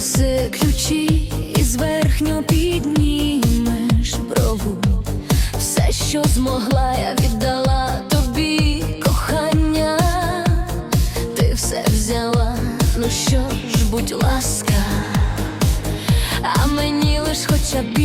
даси ключі і зверхньо піднімеш брову. Все, що змогла, я віддала тобі кохання, ти все взяла, ну що ж, будь ласка, а мені лиш хоча б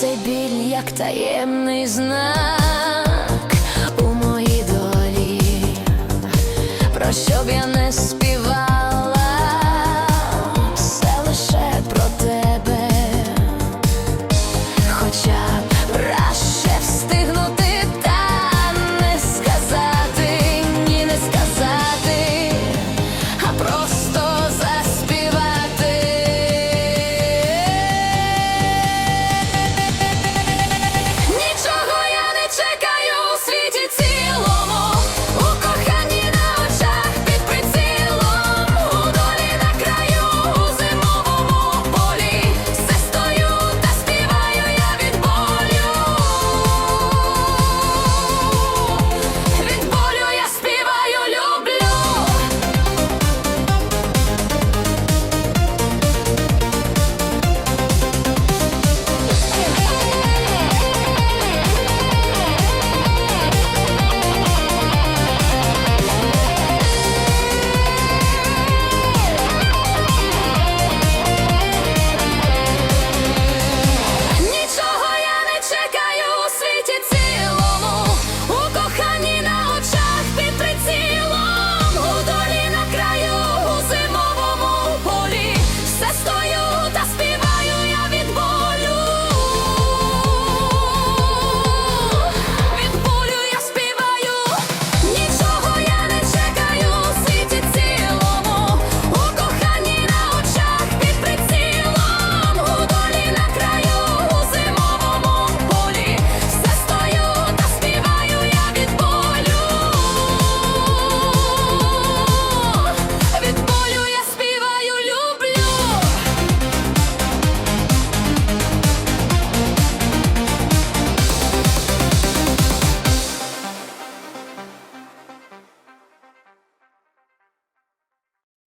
це біль, як таємний знак у моїй долі, про що б я не спів.